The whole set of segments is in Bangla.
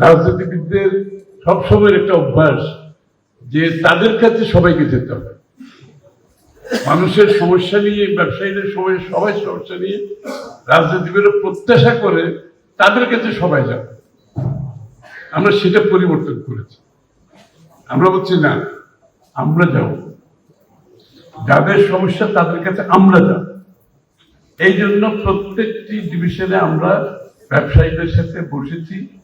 রাজনীতিবিদদের সবসময় একটা অভ্যাস যে তাদের কাছে সবাইকে যেতে হবে। মানুষের সমস্যা নিয়ে, ব্যবসায়ীদের সময় সবাই সমস্যা নিয়ে রাজনীতিবিদরা প্রত্যাশা করে তাদের কাছে সবাই যাবে। আমরা সেটা পরিবর্তন করেছি। আমরা বলছি, না, আমরা যাব। যাদের সমস্যা তাদের কাছে আমরা যাব। এই জন্য প্রত্যেকটি ডিভিশনে আমরা ব্যবসায়ীদের সাথে বসেছি।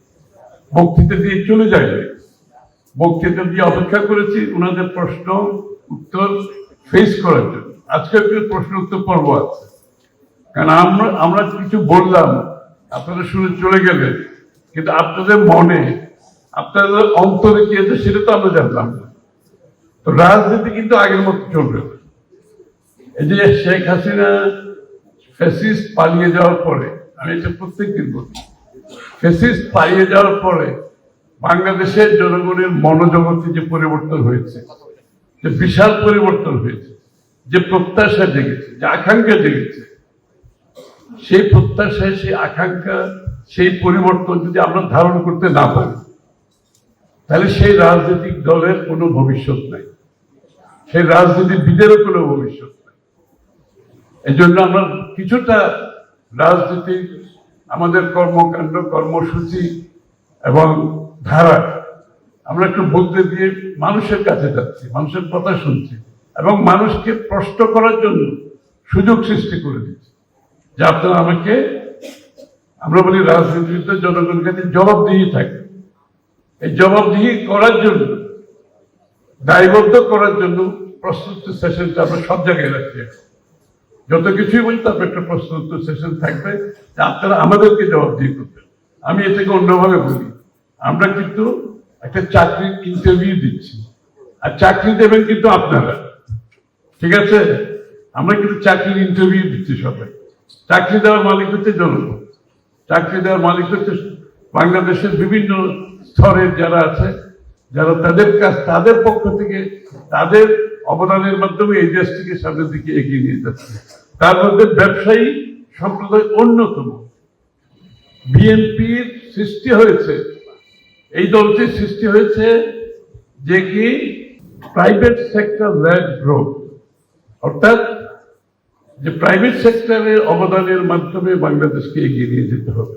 বক্তৃতা দিয়ে চলে যাবে বক্তৃতা দিয়ে অপেক্ষা করেছি ওনাদের প্রশ্ন, উত্তর ফেস করার জন্য। আজকে প্রশ্ন উত্তর পর্ব আছে। কারণ আমরা আমরা কিছু বললাম, আপনারা শুনে চলে গেলেন। কিন্তু আপনাদের মনে, আপনাদের অন্তরে কি আছে সেটা তো আমরা জানলাম না। তো রাজনীতি কিন্তু আগের মতো চলবে এই যে শেখ হাসিনা ফ্যাসিস্ট পালিয়ে যাওয়ার পরে, আমি এটা প্রত্যেকদিন বলি ফ্যাসিস্ট পালিয়ে যাওয়ার পরে বাংলাদেশের জনগণের মনোজগতে যে পরিবর্তন হয়েছে, যে বিশাল পরিবর্তন হয়েছে, যে প্রত্যাশা জেগেছে, যে আকাঙ্ক্ষা জেগেছে, সেই প্রত্যাশায়, সেই আকাঙ্ক্ষা, সেই পরিবর্তন যদি আমরা ধারণ করতে না পারি, তাহলে সেই রাজনৈতিক দলের কোনো ভবিষ্যৎ নাই। সেই রাজনীতিবিদেরও কোনো ভবিষ্যৎ নাই। এই জন্য আমরা কিছুটা রাজনীতি আমাদের কর্মকাণ্ড, কর্মসূচি এবং ধারা, আমরা একটু বলতে দিয়ে মানুষের কাছে যাচ্ছি, মানুষের কথা শুনছি এবং মানুষকে প্রশ্ন করার জন্য সুযোগ সৃষ্টি করে দিচ্ছি যে আপনারা আমাকে, আমরা বলি রাজনীতিবিদ জনগণের কাছে জবাবদিহি থাকে এই জবাবদিহি করার জন্য, দায়বদ্ধ করার জন্য প্রস্তুত সেশনটা আমরা সব জায়গায় রাখছি। যত কিছুই বলি তারপর একটা প্রস্তুত সেশন থাকবে। আপনারা আমাদেরকে জবাবদিহি করবেন। আমি এটাকে অন্যভাবে বলি, আমরা কিন্তু একটা চাকরির ইন্টারভিউ দিচ্ছি। আর চাকরি দেবেন কিন্তু আপনারা। ঠিক আছে? আমরা কিন্তু চাকরির ইন্টারভিউ দিচ্ছি সবাই। চাকরি দেওয়ার মালিক হচ্ছে জনগণ। চাকরি দেওয়ার মালিক হচ্ছে বাংলাদেশের বিভিন্ন স্তরের যারা আছে যারা তাদের কাছ তাদের পক্ষ থেকে তাদের অবদানের মাধ্যমে এই দেশটিকে সামনের দিকে এগিয়ে নিয়ে যাচ্ছে। তার মধ্যে ব্যবসায়ী সম্প্রদায় অন্যতম। বিএনপির সৃষ্টি হয়েছে, এই দলটির সৃষ্টি হয়েছে যে কি? প্রাইভেট সেক্টর ল্যান্ড গ্রোথ অর্থাৎ যে প্রাইভেট সেক্টরের অবদানের মাধ্যমে বাংলাদেশকে এগিয়ে নিয়ে যেতে হবে।